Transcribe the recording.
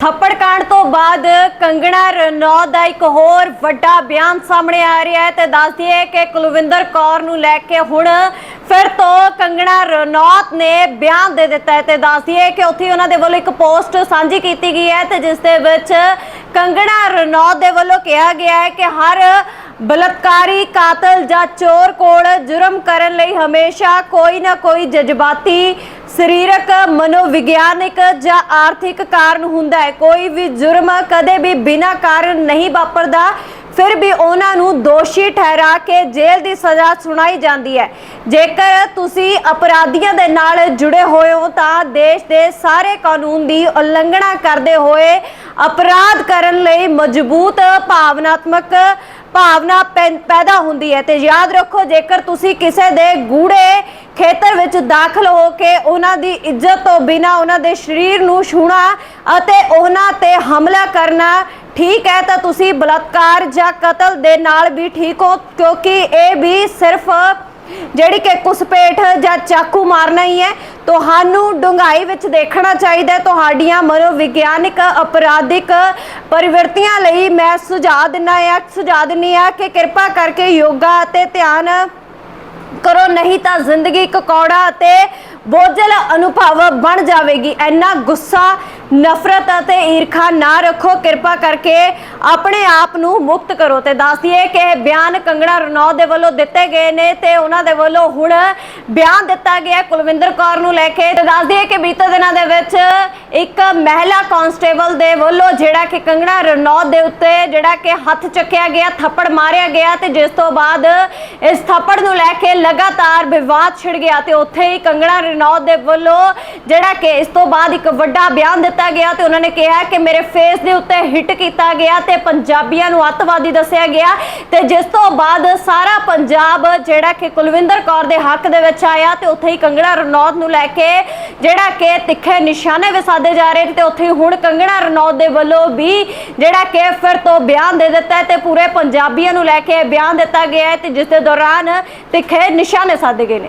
ਥੱਪੜ ਕਾਂਡ ਤੋਂ ਬਾਅਦ ਕੰਗਣਾ ਰਣੌਤ ਦਾ ਇੱਕ ਹੋਰ ਵੱਡਾ ਬਿਆਨ ਸਾਹਮਣੇ ਆ ਰਿਹਾ ਹੈ ਤੇ ਦੱਸ ਦਈਏ ਕਿ ਕੁਲਵਿੰਦਰ ਕੌਰ ਨੂੰ ਲੈ ਕੇ ਹੁਣ ਫਿਰ ਤੋਂ ਕੰਗਣਾ ਰਣੌਤ ਨੇ ਬਿਆਨ ਦੇ ਦਿੱਤਾ ਹੈ ਤੇ ਦੱਸ ਦਈਏ ਕਿ ਉੱਥੇ ਉਹਨਾਂ ਦੇ ਵੱਲੋਂ ਇੱਕ ਪੋਸਟ ਸਾਂਝੀ ਕੀਤੀ ਗਈ ਹੈ ਤੇ ਜਿਸ ਦੇ ਵਿੱਚ ਕੰਗਣਾ ਰਣੌਤ ਦੇ ਵੱਲੋਂ ਕਿਹਾ ਗਿਆ ਹੈ ਕਿ ਹਰ ਬਲਤਕਾਰੀ ਕਾਤਲ ਜਾਂ ਚੋਰ ਕੋਲ ਜੁਰਮ ਕਰਨ ਲਈ ਹਮੇਸ਼ਾ ਕੋਈ ਨਾ ਕੋਈ ਜਜ਼ਬਾਤੀ ਸਰੀਰਕ, ਮਨੋਵਿਗਿਆਨਿਕ ਜਾਂ ਆਰਥਿਕ ਕਾਰਨ ਹੁੰਦਾ ਹੈ। ਕੋਈ ਵੀ ਜੁਰਮ ਕਦੇ ਵੀ ਬਿਨਾਂ ਕਾਰਨ ਨਹੀਂ ਵਾਪਰਦਾ। ਫਿਰ ਵੀ ਉਹਨਾਂ ਨੂੰ ਦੋਸ਼ੀ ਠਹਿਰਾ ਕੇ ਜੇਲ੍ਹ ਦੀ ਸਜ਼ਾ ਸੁਣਾਈ ਜਾਂਦੀ ਹੈ। ਜੇਕਰ ਤੁਸੀਂ ਅਪਰਾਧੀਆਂ ਦੇ ਨਾਲ ਜੁੜੇ ਹੋਏ ਹੋ, ਤਾਂ ਦੇਸ਼ ਦੇ ਸਾਰੇ ਕਾਨੂੰਨ ਦੀ ਉਲੰਘਣਾ ਕਰਦੇ ਹੋਏ ਅਪਰਾਧ ਕਰਨ ਲਈ ਮਜ਼ਬੂਤ, ਭਾਵਨਾਤਮਕ ਭਾਵਨਾ ਪੈ- ਪੈਦਾ ਹੁੰਦੀ ਹੈ। ਤੇ ਯਾਦ ਰੱਖੋ, ਜੇਕਰ ਤੁਸੀਂ ਕਿਸੇ ਦੇ ਗੂੜੇ ਦਾਖਲ ਹੋ ਕੇ ਉਹਨਾਂ ਦੀ ਇੱਜ਼ਤ ਤੋਂ ਬਿਨਾ ਉਹਨਾਂ ਦੇ ਸਰੀਰ ਨੂੰ ਛੂਣਾ ਅਤੇ ਉਹਨਾਂ ਤੇ ਹਮਲਾ ਕਰਨਾ ਠੀਕ ਹੈ ਤਾਂ ਤੁਸੀਂ ਬਲਾਤਕਾਰ ਜਾਂ ਕਤਲ ਦੇ ਨਾਲ ਵੀ ਠੀਕ ਹੋ, ਕਿਉਂਕਿ ਇਹ ਵੀ ਸਿਰਫ ਜਿਹੜੀ ਕਿ ਕੁਸਪੇਠ ਜਾਂ ਚਾਕੂ ਮਾਰਨਾ ਹੀ ਹੈ। ਤੁਹਾਨੂੰ ਡੂੰਘਾਈ ਵਿੱਚ ਦੇਖਣਾ ਚਾਹੀਦਾ ਤੁਹਾਡੀਆਂ ਮਨੋਵਿਗਿਆਨਿਕ, ਅਪਰਾਧਿਕ ਪਰਿਵਰਤੀਆਂ ਲਈ ਮੈਂ ਸੁਝਾਅ ਦਿੰਨਾ ਆ ਸੁਝਾਅ ਦਿੰਨੀ ਆ ਕਿ ਕਿਰਪਾ ਕਰਕੇ ਯੋਗਾ ਅਤੇ ਧਿਆਨ ਕਰੋ ਨਹੀਂ ਤਾਂ ਜ਼ਿੰਦਗੀ ਇੱਕ ਕੌੜਾ ਅਤੇ ਬੋਝਲ ਅਨੁਭਵ ਬਣ ਜਾਵੇਗੀ। ਇੰਨਾ ਗੁੱਸਾ ਨਫ਼ਰਤ ਅਤੇ ਈਰਖਾ ਨਾ ਰੱਖੋ, ਕਿਰਪਾ ਕਰਕੇ ਆਪਣੇ ਆਪ ਨੂੰ ਮੁਕਤ ਕਰੋ। ਤੇ ਦੱਸ ਦਈਏ ਕਿ ਇਹ ਬਿਆਨ ਕੰਗਣਾ ਰਣੌਤ ਦੇ ਵੱਲੋਂ ਦਿੱਤੇ ਗਏ ਨੇ ਤੇ ਉਹਨਾਂ ਦੇ ਵੱਲੋਂ ਹੁਣ ਬਿਆਨ ਦਿੱਤਾ ਗਿਆ ਕੁਲਵਿੰਦਰ ਕੌਰ ਨੂੰ ਲੈ ਕੇ। ਤੇ ਦੱਸ ਦਈਏ ਕਿ ਬੀਤੇ ਦਿਨਾਂ ਦੇ ਵਿੱਚ ਇੱਕ ਮਹਿਲਾ ਕਾਂਸਟੇਬਲ ਦੇ ਵੱਲੋਂ ਜਿਹੜਾ ਕਿ ਕੰਗਣਾ ਰਣੌਤ ਦੇ ਉੱਤੇ ਜਿਹੜਾ ਕਿ ਹੱਥ ਚੱਕਿਆ ਗਿਆ, ਥੱਪੜ ਮਾਰਿਆ ਗਿਆ ਤੇ ਜਿਸ ਤੋਂ ਬਾਅਦ ਇਸ ਥੱਪੜ ਨੂੰ ਲੈ ਕੇ ਲਗਾਤਾਰ ਵਿਵਾਦ ਛਿੜ ਗਿਆ। ਤੇ ਉੱਥੇ ਹੀ ਕੰਗਣਾ ਰਣੌਤ ਦੇ ਵੱਲੋਂ ਜਿਹੜਾ ਕਿ ਇਸ ਤੋਂ ਬਾਅਦ ਇੱਕ ਵੱਡਾ ਬਿਆਨ ਦਿੱਤਾ ਗਿਆ ਤੇ ਉਹਨਾਂ ਨੇ ਕਿਹਾ ਕਿ ਮੇਰੇ ਫੇਸ ਦੇ ਉੱਤੇ ਹਿੱਟ ਕੀਤਾ ਗਿਆ ਤੇ ਪੰਜਾਬੀਆਂ ਨੂੰ ਅੱਤਵਾਦੀ ਦੱਸਿਆ ਗਿਆ ਤੇ ਜਿਸ ਤੋਂ ਬਾਅਦ ਸਾਰਾ ਪੰਜਾਬ ਜਿਹੜਾ ਕਿ ਕੁਲਵਿੰਦਰ ਕੌਰ ਦੇ ਹੱਕ ਦੇ ਵਿੱਚ ਆਇਆ ਤੇ ਉੱਥੇ ਹੀ ਕੰਗਣਾ ਰਣੌਤ ਨੂੰ ਲੈ ਕੇ ਜਿਹੜਾ ਕਿ ਤਿੱਖੇ ਨਿਸ਼ਾਨੇ ਵੀ ਸਾਧੇ ਜਾ ਰਹੇ ਨੇ ਤੇ ਉੱਥੇ ਹੀ ਹੁਣ ਕੰਗਣਾ ਰਣੌਤ ਦੇ ਵੱਲੋਂ ਵੀ ਜਿਹੜਾ ਕਿ ਫਿਰ ਤੋਂ ਬਿਆਨ ਦੇ ਦਿੱਤਾ ਤੇ ਪੂਰੇ ਪੰਜਾਬੀਆਂ ਨੂੰ ਲੈ ਕੇ ਬਿਆਨ ਦਿੱਤਾ ਗਿਆ ਹੈ ਤੇ ਜਿਸ ਦੇ ਦੌਰਾਨ ਤਿੱਖੇ ਨਿਸ਼ਾਨੇ ਸਾਧੇ ਗਏ ਨੇ।